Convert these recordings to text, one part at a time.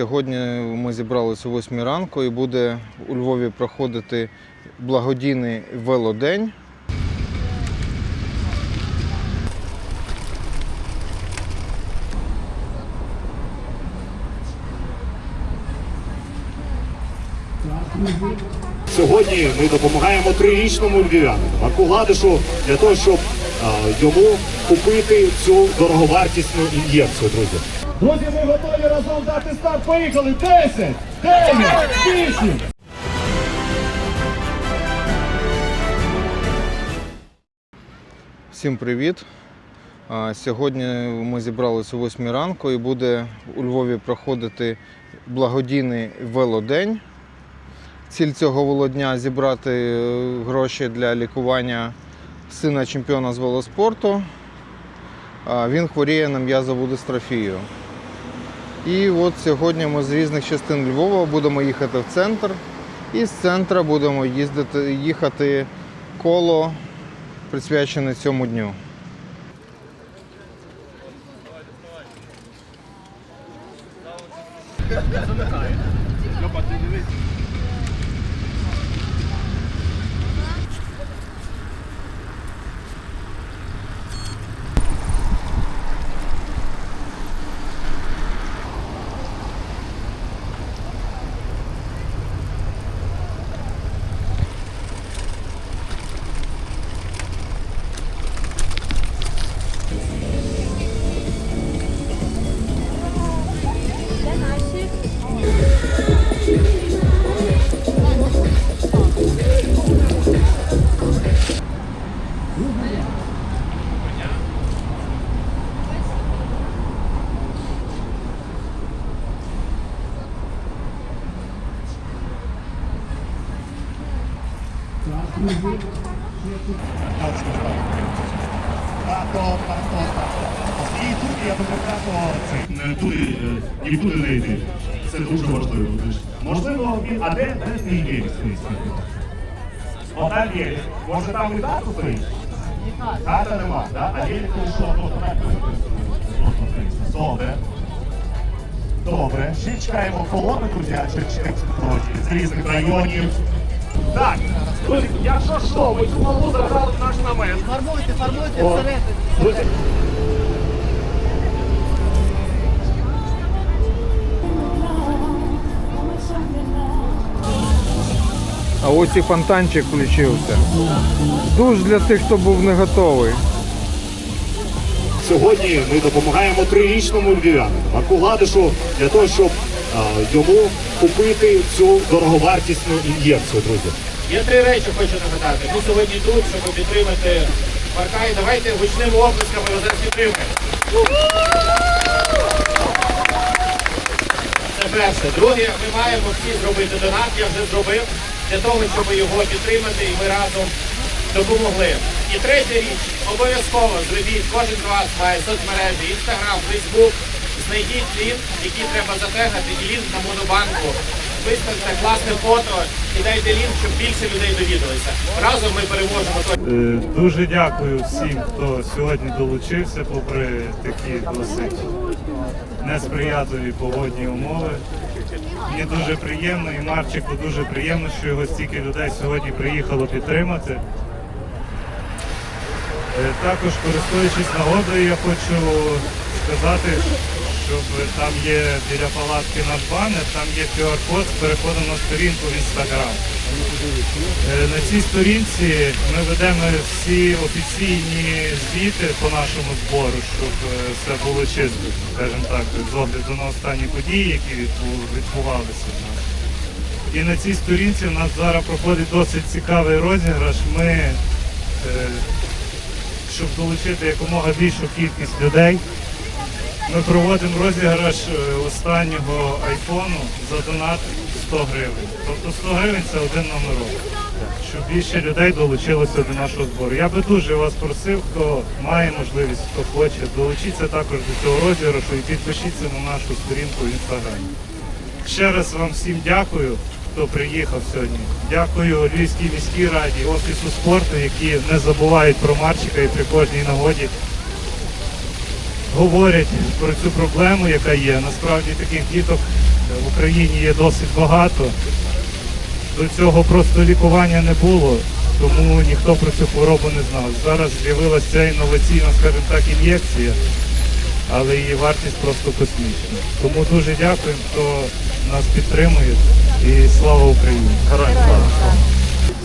Сьогодні ми зібралися о 8 ранку і буде у Львові проходити благодійний велодень. Сьогодні ми допомагаємо трирічному львів'янину Марку Гладишу для того, щоб йому купити цю дороговартісну ін'єкцію, друзі. Друзі, ми готові разом дати старт. Поїхали! 10, 9, 8. Всім привіт! Сьогодні ми зібралися о 8 ранку і буде у Львові проходити благодійний велодень. Ціль цього велодня зібрати е, гроші для лікування сина чемпіона з велоспорту. Він хворіє на м'язову дистрофію. І от сьогодні ми з різних частин Львова будемо їхати в центр. І з центра будемо їздити, їхати коло присвячене цьому дню. Туди, е, нікуди не йти. Це дуже важливо. Можливо, він- а де, твій єльськ? Одна єльськ. Може там і тату стоїть? Тата нема, да? а єльськ що? Добре. Добре. Ще чекаємо колони, друзі, з різних районів. Так, якщо що, ви цю малу забрали в наш намет. Фарбуйте, фарбуйте О, всередині. Друзі, А ось і фонтанчик включився. Душ для тих, хто був не готовий. Сьогодні ми допомагаємо трирічному львів'янину Марку Гладишу для того, щоб а, йому купити цю дороговартісну ін'єкцію, друзі. Є три речі, хочу нагадати. Ми сьогодні тут, щоб підтримати Марка. І давайте гучними оплесками його зараз підтримаємо. Це перше. Друге, ми маємо всі зробити донат, я вже зробив, для того, щоб його підтримати, і ми разом допомогли. І третя річ, обов'язково зробіть, кожен з вас має соцмережі, інстаграм, фейсбук, знайдіть лінк, який треба затегати, і лінк на монобанку. Виставте класне фото і дайте лінк, щоб більше людей довідалися. Разом ми переможемо. Е, Дуже дякую всім, хто сьогодні долучився, попри такі досить несприятливі погодні умови. Мені дуже приємно і Марчику дуже приємно, що його стільки людей сьогодні приїхало підтримати. Е, Також користуючись нагодою, я хочу сказати, щоб там є біля палатки наш банер, там є QR-код з переходом на сторінку в Інстаграм. Е, На цій сторінці ми ведемо всі офіційні звіти по нашому збору, щоб е, все було чисто, скажімо так, з огляду на останні події, які відбувалися в нас. І на цій сторінці у нас зараз проходить досить цікавий розіграш. Ми, е, щоб долучити якомога більшу кількість людей, ми проводимо розіграш е, останнього айфону за донат 100 гривень. Тобто 100 гривень це один номерок. Щоб більше людей долучилося до нашого збору. Я би дуже вас просив, хто має можливість, хто хоче, долучіться також до цього розіграшу і підпишіться на нашу сторінку в інстаграмі. Ще раз вам всім дякую, хто приїхав сьогодні. Дякую Львівській міській раді, офісу спорту, які не забувають про Марчика і при кожній нагоді говорять про цю проблему, яка є. Насправді таких діток в Україні є досить багато. До цього просто лікування не було, тому ніхто про цю хворобу не знав. Зараз з'явилася ця інноваційна, скажімо так, ін'єкція, але її вартість просто космічна. Тому дуже дякуємо, хто нас підтримує. І слава Україні! Героям слава!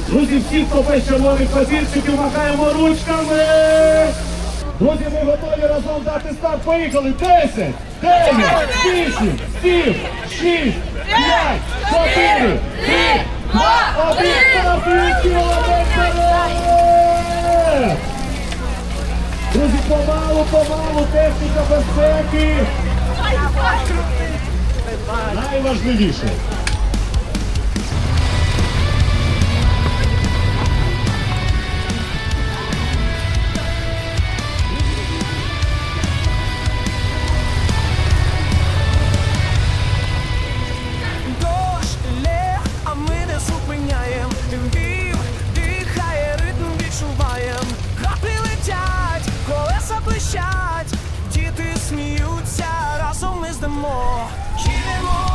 Друзі, всі, хто без червоних папірчиків, махаємо ручками! Друзі, ми готові разом дати старт. Поїхали! 10, 9, 8, 7, 6, 5, 4, 3, 2, 1, старт! І! Друзі, помалу, помалу, техніка безпеки. Найважливіше. Разом ми здемо. Їдемо, їдемо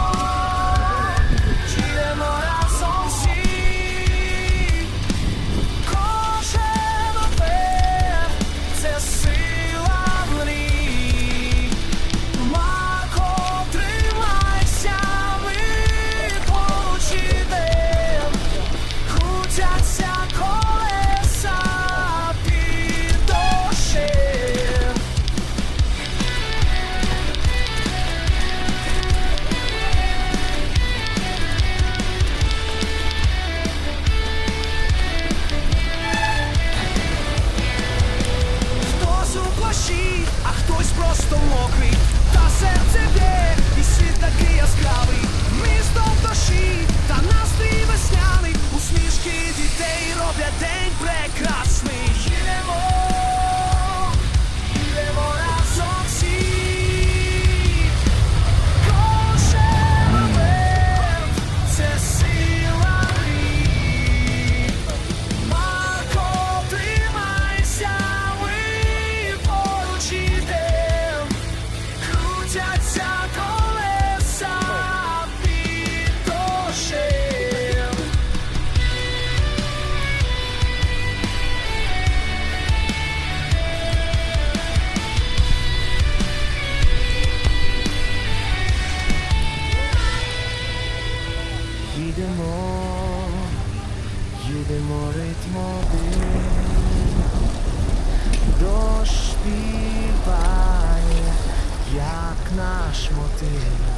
мокрий. Та серце б'є, і світ такий яскравий. Місто наш мотив.